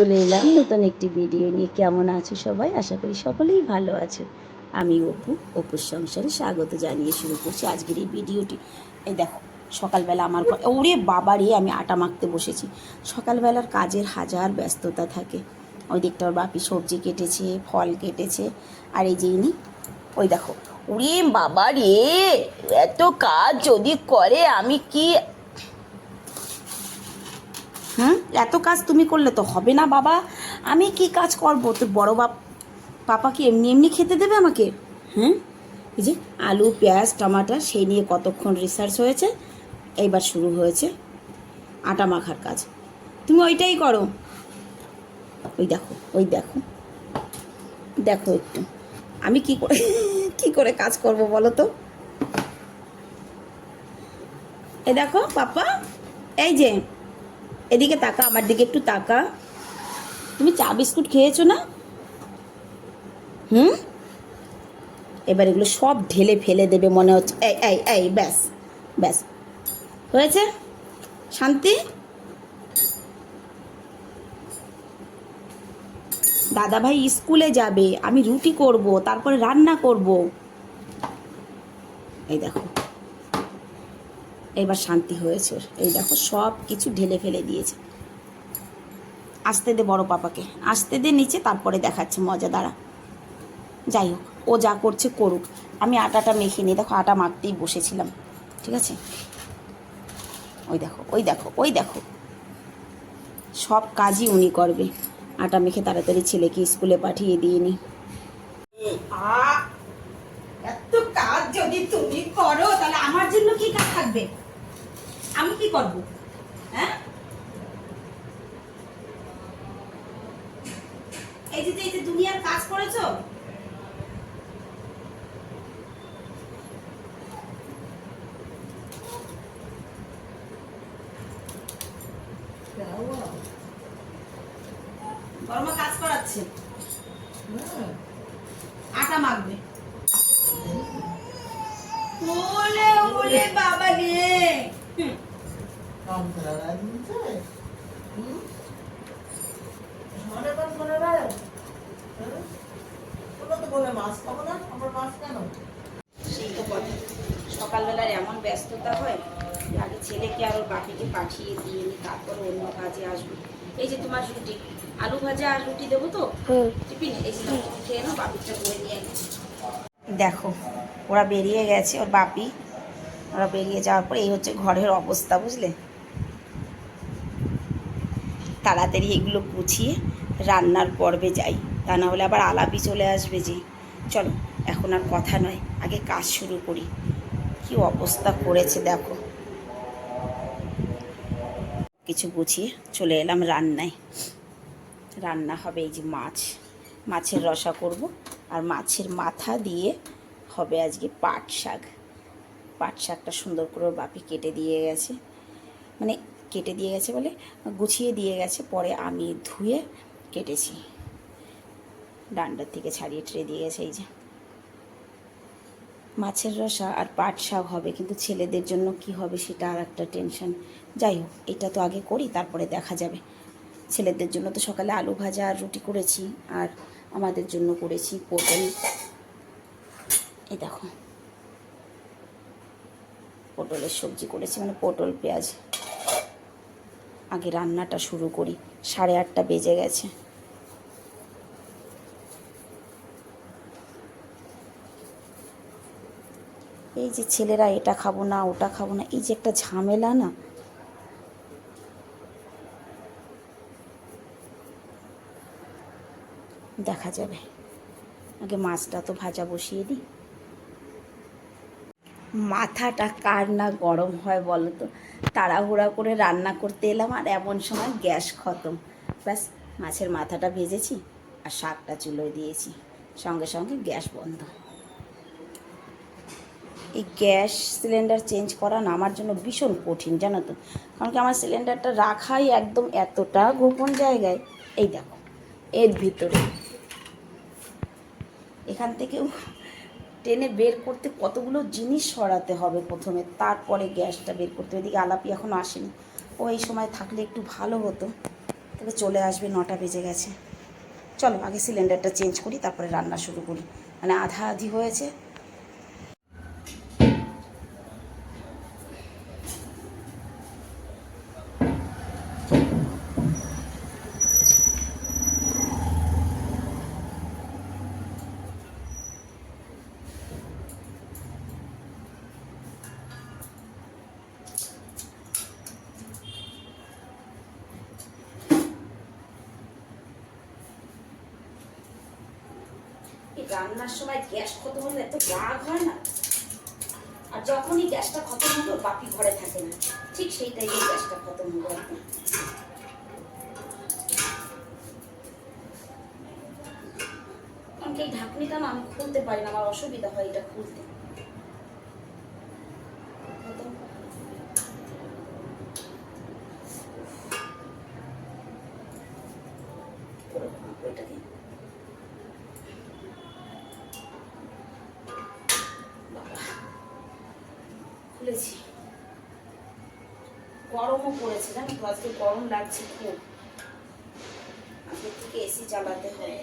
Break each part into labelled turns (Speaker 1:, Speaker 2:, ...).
Speaker 1: চলে এলাম নতুন একটি ভিডিও নিয়ে। কেমন আছো সবাই? আশা করি সকলেই ভালো আছো। আমি অপু, অপুর সংসারে স্বাগত জানিয়ে শুরু করছি আজকের এই ভিডিওটি এই দেখো, সকালবেলা আমার ওরে বাবারে আমি আটা মাখতে বসেছি। সকালবেলার কাজের হাজার ব্যস্ততা থাকে। ওই দিকটা ওর বাপি সবজি কেটেছে, ফল কেটেছে, আর এই যে ইনি, ওই দেখো, ওরে বাবা রে, এত কাজ যদি করে, আমি কি হুম এত কাজ তুমি করলে তো হবে না, বাবা। আমি কি কাজ করব? তোর বড় বাপ, পাপা কি এমনি এমনি খেতে দেবে আমাকে? হুম এই যে আলু, পেঁয়াজ টমাটার সেই নিয়ে কতক্ষণ রিসার্চ হয়েছে, এইবার শুরু হয়েছে আটা মাখার কাজ। তুমি ওইটাই করো। ওই দেখো ওই দেখো। দেখো একটু। আমি কি করে কি করে কাজ করব বলো তো? এই দেখো, পাপা, এই যে এদিকে তাকা, আমার দিকে একটু তাকা। তুমি চা বিস্কুট খেয়েছো না? হুম? এবার এগুলো সব ঢেলে ফেলে দেবে মনে হচ্ছে। এই এই এই, ব্যাস ব্যাস। হয়েছে? শান্তি? দাদা ভাই স্কুলে যাবে, আমি রুটি করব, তারপরে রান্না করব। এই দেখো। এবার শান্তি হয়েছে। এই দেখো, সব কিছু ঢেলে ফেলে দিয়েছে। আসতে দে বড় পাপাকে। আসতে দে নিচে, তারপরে দেখাচ্ছে মজা, দাঁড়া। যাই হোক, ও যা করছে করুক। আমি আটাটা মেখে নিই দেখো, আটা মাখতেই বসেছিলাম। ঠিক আছে? ওই দেখো ওই দেখো ওই দেখো। সব কাজই উনি করবে। আটা মেখে তাড়াতাড়ি ছেলেকে স্কুলে পাঠিয়ে দিয়ে নি। এত কাজ যদি তুমি করো, তাহলে আমার জন্য থাকবে। আমি কি করব? হ্যাঁ? এই যে এই যে দুনিয়ার কাজ করেছ বড়মা কাজ করাচ্ছে আটা মাখবে ওলে ওলে বাবা রে হুম,
Speaker 2: কাম করা লাগছে মানে কাম করে রায় তোমরা তো বলে মাছ খাব না আমার মাছ কেন
Speaker 1: সেই তো কথা সকালবেলার এমন ব্যস্ততা হয় আগে ছেলেকে আর ওর বাপিকে পাঠিয়ে দিয়ে নি তারপর অন্য কাজে আসবে। এই যে তোমার রুটি আলু ভাজা আর রুটি দেবো তো? টিফিন? এই যে খেয়ে নাও বাপিটা করে নিয়ে দেখো ওরা বেরিয়ে গেছে ওর বাপি। ওরা বেরিয়ে যাওয়ার পর এই হচ্ছে ঘরের অবস্থা বুঝলে? তাড়াতাড়ি এগুলো গুছিয়ে রান্নার পর্বে যাই। তা না হলে আবার আলাপি চলে আসবে যে। চলো এখন আর কথা নয় আগে কাজ শুরু করি। কি অবস্থা করেছে দেখো। কিছু গুছিয়ে চলে এলাম রান্নায়। রান্না হবে এই যে মাছ। মাছের রসা করব আর মাছের মাথা দিয়ে হবে আজকে পাট শাক। পাট শাকটা সুন্দর করে বাপি কেটে দিয়ে গেছে। মানে কেটে দিয়ে গেছে বলে গুছিয়ে দিয়ে গেছে, পরে আমি ধুয়ে কেটেছি। ডান্ডার থেকে ছাড়িয়ে ট্রে দিয়ে গেছে এই যে। মাছের রসা আর পাট শাক হবে, কিন্তু ছেলেদের জন্য কি হবে সেটা আর একটা টেনশন যাই হোক, এটা তো আগে করি, তারপরে দেখা যাবে। ছেলেদের জন্য তো সকালে আলু ভাজা আর রুটি করেছি, আর আমাদের জন্য করেছি পটল। এই দেখো। পটলের সবজি করেছি মানে পটল, পেঁয়াজ। আগে রান্নাটা শুরু করি, সাড়ে আটটা বেজে গেছে। এই যে ছেলেরা এটা খাব না, ওটা খাব না, এই যে একটা ঝামেলা না? দেখা যাবে। আগে মাছটা তো ভাজা বসিয়ে দিই। মাথাটা কার না গরম হয় বলো তো তাড়াহুড়া করে রান্না করতে এলাম আর এমন সময় গ্যাস খতম। ব্যাস, মাছের মাথাটা ভেজেছি আর শাকটা চুলোয় দিয়েছি। সঙ্গে সঙ্গে গ্যাস বন্ধ। এই গ্যাস সিলিন্ডার চেঞ্জ করা না আমার জন্য ভীষণ কঠিন, জানো তো। কারণ কি আমার সিলিন্ডারটা রাখাই একদম এতটা গোপন জায়গায়। এই দেখো, এর ভিতরে। এখান থেকেও টেনে বের করতে কতগুলো জিনিস সরাতে হবে প্রথমে, তারপরে গ্যাসটা বের করতে। এদিকে আলাপি এখন আসেনি। ও এই সময় থাকলে একটু ভালো হতো। তবে চলে আসবে, নটা বেজে গেছে। চলো, আগে সিলিন্ডারটা চেঞ্জ করি, তারপরে রান্না শুরু করি। মানে আধা আধি হয়েছে। রান্নার সময় গ্যাস খতম হলে এত রাগ হয় না আর যখনই গ্যাসটা খতম হলো বাপি ঘরে থাকে না ঠিক সেই টাইমে গ্যাসটা খতম হলো আর কি। এই ঢাকনিটা না আমি খুলতে পারি না, আমার অসুবিধা হয় এটা খুলতে খতম। করে গরমও পড়েছে জানো তো? আজকে গরম লাগছে খুব। আজকে থেকে এসি চালাতে হবে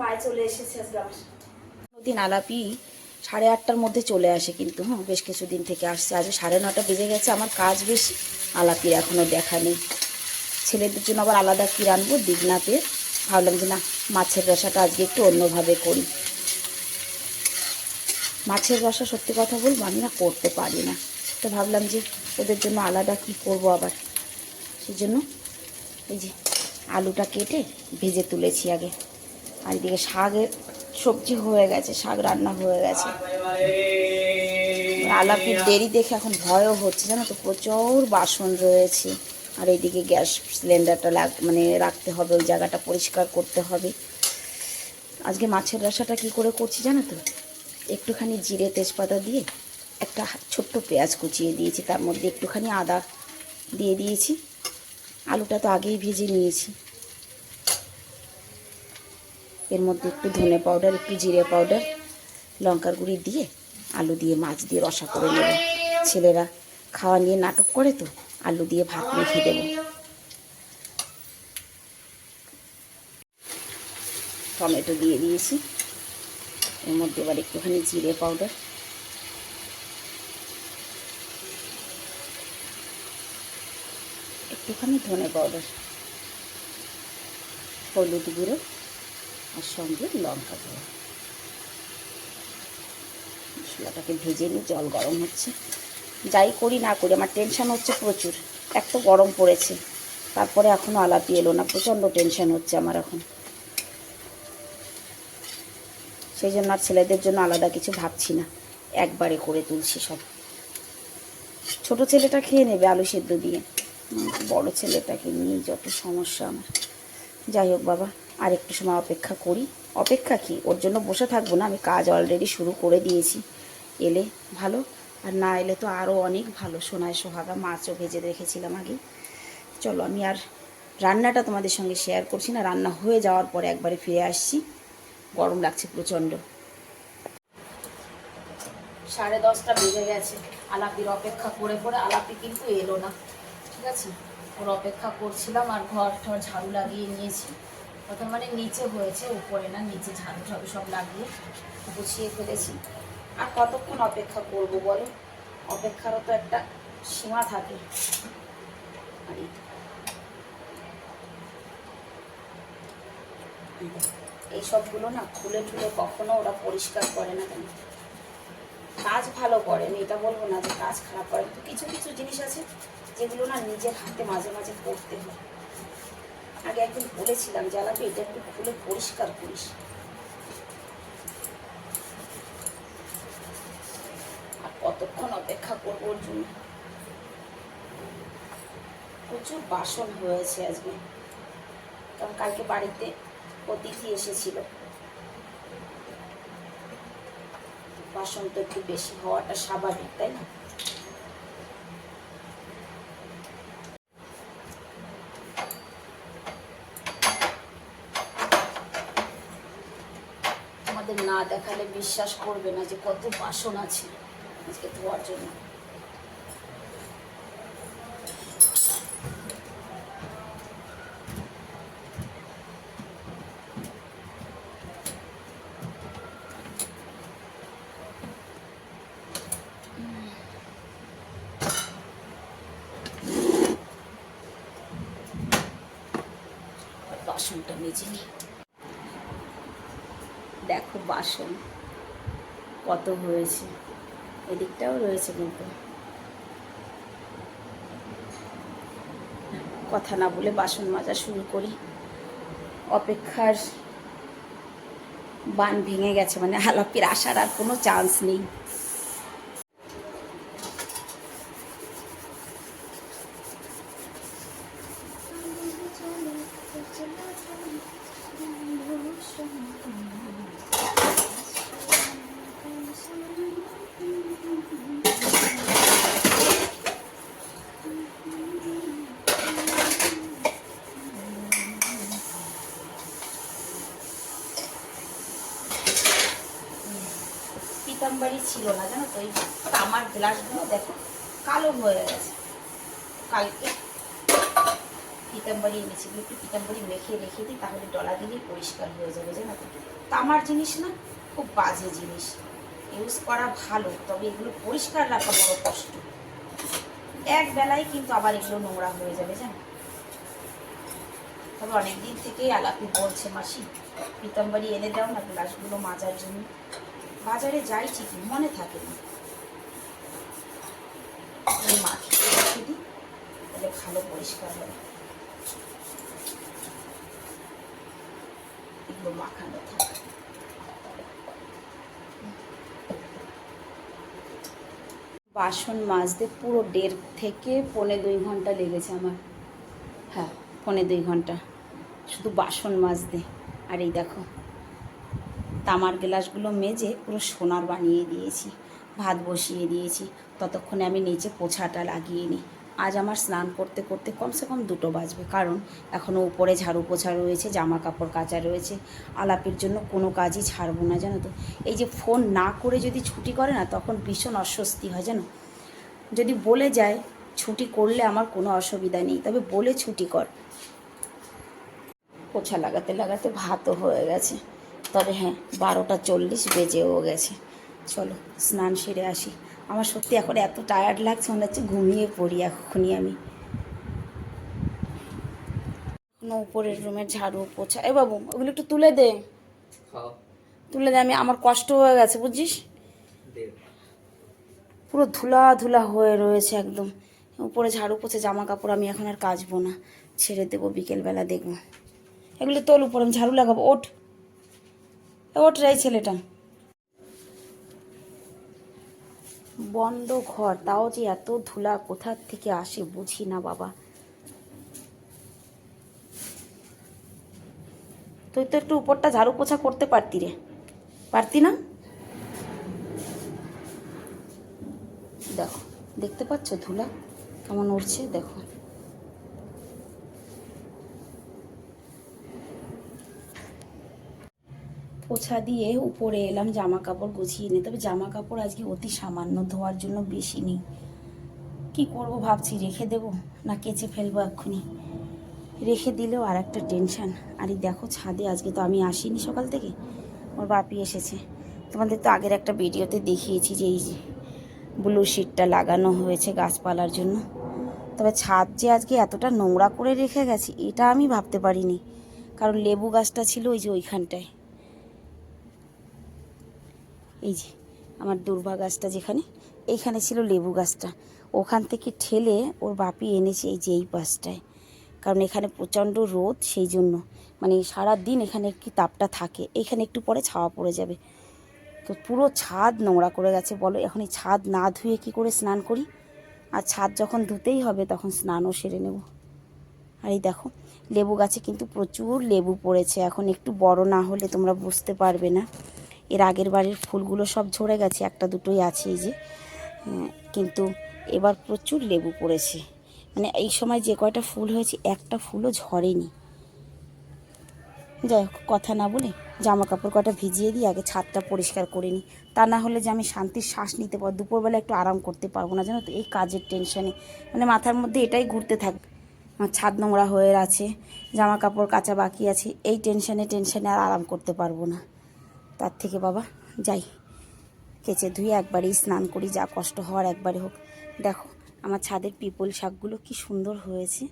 Speaker 1: পায়ে চলে এসেছে আজকে দিন আলাপি সাড়ে আটটার মধ্যে চলে আসে কিন্তু হ্যাঁ বেশ কিছুদিন থেকে আসছে। আজ সাড়ে নটা বেজে গেছে, আমার কাজ বেশ আলাপির এখনও দেখা নেই। ছেলেদের জন্য আবার আলাদা কী রানবো দিগনাতে ভাবলাম যে না, মাছের রসাটা আজকে একটু অন্যভাবে করি। মাছের রসা সত্যি কথা বলব, আমি না করতে পারি না। তো ভাবলাম যে ওদের জন্য আলাদা কি করব আবার? সেই জন্য এই যে আলুটা কেটে ভেজে তুলেছি আগে। আর এদিকে শাকের সবজি হয়ে গেছে, শাক রান্না হয়ে গেছে। আলাপির দেরি দেখে এখন ভয়ও হচ্ছে, জানো তো? প্রচুর বাসন রয়েছে। আর এইদিকে গ্যাস সিলিন্ডারটা লাগ মানে রাখতে হবে, ওই জায়গাটা পরিষ্কার করতে হবে। আজকে মাছের রসাটা কি করে করছি জানো তো? একটুখানি জিরে তেজপাতা দিয়ে একটা ছোট্ট পেঁয়াজ কুচিয়ে দিয়েছি, তার মধ্যে একটুখানি আদা দিয়ে দিয়েছি। আলুটা তো আগেই ভেজে নিয়েছি। এর মধ্যে একটু ধনে পাউডার একটু জিরে পাউডার লঙ্কার গুঁড়ি দিয়ে আলু দিয়ে মাছ দিয়ে রসা করে নেব। ছেলেরা খাওয়া নিয়ে নাটক করে তো, আলু দিয়ে ভাত মেখে দেব। টমেটো দিয়ে দিয়েছি। এর মধ্যে এবার একটুখানি জিরে পাউডার একটুখানি ধনে পাউডার হলুদ গুঁড়ো। আর সঙ্গে লঙ্কা গুঁড়ো মশলাটাকে ভেজে নিই জল গরম হচ্ছে। যাই করি না করি, আমার টেনশন হচ্ছে প্রচুর। এক তো গরম পড়েছে। তারপরে এখনও আলাপি এলো না, প্রচণ্ড টেনশন হচ্ছে আমার এখন। সেই জন্য আর ছেলেদের জন্য আলাদা কিছু ভাবছি না। একবারে করে তুলছি সব। ছোট ছেলেটা খেয়ে নেবে আলু সেদ্ধ দিয়ে। বড় ছেলেটাকে নিয়ে যত সমস্যা আমার। যাই হোক বাবা। আর একটু সময় অপেক্ষা করি। অপেক্ষা কি? ওর জন্য বসে থাকব না? আমি কাজ অলরেডি শুরু করে দিয়েছি। এলে ভালো, আর না এলে তো আরও অনেক ভালো। সোনায় সোহাগা মাছও ভেজে রেখেছিলাম আগে। চলো, আমি আর রান্নাটা তোমাদের সঙ্গে শেয়ার করছি না। রান্না হয়ে যাওয়ার পরে একবারে ফিরে আসছি। গরম লাগছে প্রচণ্ড। সাড়ে দশটা বেজে গেছে। আলাপির অপেক্ষা করে করে আলাপি কিন্তু এলো না। ঠিক আছে? ওর অপেক্ষা করছিলাম আর ঘর ঠর ঝাড়ু লাগিয়ে নিয়েছি। অর্থাৎ মানে নিচে হয়েছে, উপরে না, নিচে ঝাড়ু ঝাড়ু সব লাগিয়ে গুছিয়ে ফেলেছি। আর কতক্ষণ অপেক্ষা করব বলো? অপেক্ষারও তো একটা সীমা থাকে। এইসবগুলো না খুলে ঠুলে কখনো ওরা পরিষ্কার করে না কেন কাজ ভালো করেন এটা বলব না যে কাজ খারাপ করে। তো কিছু কিছু জিনিস আছে যেগুলো না নিজের হাতে মাঝে মাঝে করতে হয়। আগে একদিন বলেছিলাম যে, আলাপি এটা একটু খুলে পরিষ্কার করিস। আর কতক্ষণ অপেক্ষা করব ওর জন্য প্রচুর বাসন হয়েছে আজকে। কারণ কালকে বাড়িতে অতিথি এসেছিল। বাসন তো একটু বেশি হওয়াটা স্বাভাবিক, তাই না আমাদের না দেখালে বিশ্বাস করবে না যে কত বাসন আছে আজকে ধোয়ার জন্য। বাসনটা মেজে নিই দেখো বাসন কত হয়েছে? এদিকটাও রয়েছে কিন্তু। কথা না বলে বাসন মাজা শুরু করি। অপেক্ষার বান ভেঙে গেছে মানে আলাপের আসার আর কোনো চান্স নেই। পিতাম্বারি ছিল না, জানো তো, এই তামার গ্লাসগুলো দেখো, কালো হয়ে গেছে। কালকে পিতাম্বারি এনেছিল একটু পিতাম্বারি মেখে রেখে দিই, তাহলে ডলা দিলেই পরিষ্কার হয়ে যাবে, জানো তো। তামার জিনিস না, খুব বাজে জিনিস। ইউজ করা ভালো, তবে এগুলো পরিষ্কার রাখা বড় কষ্ট। এক বেলায় কিন্তু আবার এগুলো নোংরা হয়ে যাবে, জানো। তবে অনেক দিন থেকেই আলাপি বলছে মাসি পিতাম্বারি এনে দাও না গ্লাসগুলো মাজার জন্য। বাজারে যাই ঠিকই, মনে থাকে না। ভালো পরিষ্কার হবে এগুলো মাখানো থাকে। বাসন মাজতে পুরো দেড় থেকে পৌনে দুই ঘণ্টা লেগেছে আমার। হ্যাঁ পৌনে দুই ঘণ্টা। শুধু বাসন মাজতে। আর এই দেখো। তামার গ্লাসগুলো মেজে পুরো সোনার বানিয়ে দিয়েছি। ভাত বসিয়ে দিয়েছি। ততক্ষণে আমি নিচে পোছাটা লাগিয়ে নিই। আজ আমার স্নান করতে করতে কমসে কম দুটো বাজবে। কারণ এখনও উপরে ঝাড়ু পোছা রয়েছে, জামা কাপড় কাচা রয়েছে। আলাপের জন্য কোনো কাজই ছাড়বো না, জানো তো। এই যে ফোন না করে যদি ছুটি করে না, তখন ভীষণ অস্বস্তি হয়, জানো। যদি বলে যায়, ছুটি করলে আমার কোনো অসুবিধা নেই। তবে বলে ছুটি কর। পোছা লাগাতে লাগাতে ভাতও হয়ে গেছে। তবে হ্যাঁ বারোটা চল্লিশ বেজেও গেছে। চলো স্নান সেরে আসি। আমার সত্যি এখন এত টায়ার্ড লাগছে মনে হচ্ছে ঘুমিয়ে পড়ি এখনই আমি। উপরের রুমের ঝাড়ু পোছা এ বাবু ওগুলো একটু তুলে দে। তুলে দে আমি আমার কষ্ট হয়ে গেছে বুঝছিস? পুরো ধুলা ধুলা হয়ে রয়েছে একদম। উপরে ঝাড়ু পোছে জামা কাপড় আমি এখন আর কাচবো না। ছেড়ে দেবো বিকেলবেলা দেখব। এগুলো তোল উপরে আমি ঝাড়ু লাগাবো ওঠ। এই ছেলেটা। বন্ধ ঘর, তাও যে এত ধুলা কোথার থেকে আসে বুঝি না বাবা। তুই তো একটু উপরটা ঝাড়ু পোছা করতে পারতি রে। পারতি না? দেখো, দেখতে পাচ্ছ ধুলা? কেমন উঠছে দেখো। পোছা দিয়ে উপরে এলাম জামা কাপড় গুছিয়ে নিয়ে তবে জামা কাপড় আজকে অতি সামান্য, ধোয়ার জন্য বেশি নেই। কি করব ভাবছি, রেখে দেবো না কেচে ফেলব এক্ষুনি? রেখে দিলেও আর একটা টেনশন। আর দেখো ছাদে, আজকে তো আমি আসিনি সকাল থেকে। ওর বাপি এসেছে। তোমাদের তো আগের একটা ভিডিওতে দেখিয়েছি যে এই ব্লু শিটটা লাগানো হয়েছে গাছপালার জন্য। তবে ছাদ যে আজকে এতটা নোংরা করে রেখে গেছি, এটা আমি ভাবতে পারিনি। কারণ লেবু গাছটা ছিল ওই যে ওইখানটায়। এই যে, আমার দুর্বা গাছটা যেখানে এইখানে ছিল লেবু গাছটা। ওখান থেকে ঠেলে ওর বাপি এনেছে এই যে এই পাশটায়। কারণ এখানে প্রচণ্ড রোদ সেই জন্য। মানে সারা দিন এখানে কি তাপটা থাকে। এখানে একটু পরে ছাওয়া পড়ে যাবে। তো পুরো ছাদ নোংরা করে গেছে বলো। এখন এই ছাদ না ধুয়ে কি করে স্নান করি? আর ছাদ যখন ধুতেই হবে তখন স্নানও সেরে নেব। আর এই দেখো, লেবু গাছে কিন্তু প্রচুর লেবু পড়েছে। এখন একটু বড় না হলে তোমরা বুঝতে পারবে না। এর আগের বাড়ির ফুলগুলো সব ঝরে গেছে, একটা দুটোই আছে এই যে। কিন্তু এবার প্রচুর লেবু পড়েছে। মানে এই সময় যে কয়টা ফুল হয়েছে, একটা ফুলও ঝরেনি। যাই হোক, কথা না বলে জামা কাপড় কটা ভিজিয়ে দিয়ে আগে ছাদটা পরিষ্কার করে নিই। তা না হলে যে আমি শান্তির শ্বাস নিতে পারব দুপুরবেলা একটু আরাম করতে পারব না, জানো তো? এই কাজের টেনশানে মানে মাথার মধ্যে এটাই ঘুরতে থাকবে আমার ছাদ নোংরা হয়ে আছে জামা কাপড় কাচা বাকি আছে, এই টেনশানে টেনশানে আর আরাম করতে পারব না। তার থেকে বাবা, যাই। কেচে ধুয়ে একবারেই স্নান করি, যা কষ্ট হওয়ার একবারে হোক। দেখো, আমার ছাদের পিপল শাকগুলো কি সুন্দর হয়েছে।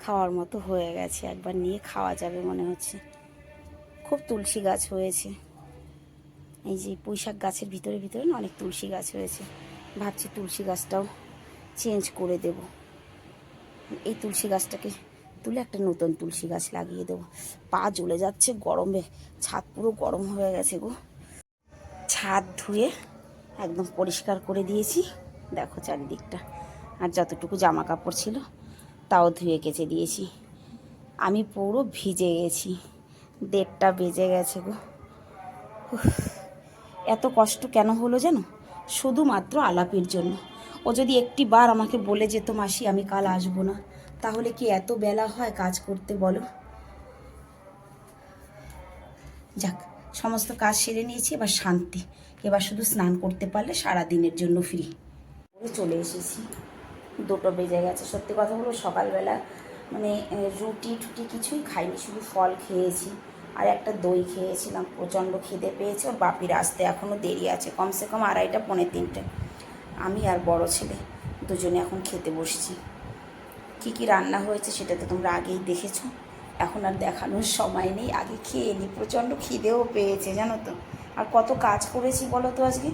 Speaker 1: খাওয়ার মতো হয়ে গেছে, একবার নিয়ে খাওয়া যাবে মনে হচ্ছে। খুব তুলসী গাছ হয়েছে। এই যে পুঁই শাক গাছের ভিতরে ভিতরে না অনেক তুলসী গাছ হয়েছে। ভাবছি তুলসী গাছটাও চেঞ্জ করে দেব। এই তুলসী গাছটাকে তুলে একটা নতুন তুলসী গাছ লাগিয়ে দেবো। পা জ্বলে যাচ্ছে গরমে, ছাদ পুরো গরম হয়ে গেছে গো। ছাদ ধুয়ে একদম পরিষ্কার করে দিয়েছি। দেখো চারিদিকটা। আর যতটুকু জামা কাপড় ছিল, তাও ধুয়ে কেচে দিয়েছি। আমি পুরো ভিজে গেছি। দেড়টা বেজে গেছে গো। এত কষ্ট কেন হলো জানো? শুধুমাত্র আলাপের জন্য। ও যদি একটি বার আমাকে বলে যেত মাসি, আমি কাল আসব না। তাহলে কি এত বেলা হয় কাজ করতে বলো? যাক, সমস্ত কাজ সেরে নিয়েছি, এবার শান্তি। এবার শুধু স্নান করতে পারলে সারা দিনের জন্য ফ্রি চলে এসেছি। দুটো বেজে গেছে। সত্যি কথা বলব, সকালবেলা মানে রুটি টুটি কিছুই খাইনি, শুধু ফল খেয়েছি আর একটা দই খেয়েছিলাম। প্রচণ্ড খিদে পেয়েছে, ওর বাপির আসতে এখনও দেরি আছে, কমসে কম আড়াইটা, পৌনে তিনটে। আমি আর বড় ছেলে দুজনে এখন খেতে বসছি। কী কি রান্না হয়েছে সেটা তো তোমরা আগেই দেখেছ। এখন আর দেখানোর সময় নেই। আগে খেয়ে নিই প্রচণ্ড খিদেও পেয়েছে, জানো তো। আর কত কাজ করেছি বলো তো আজকে?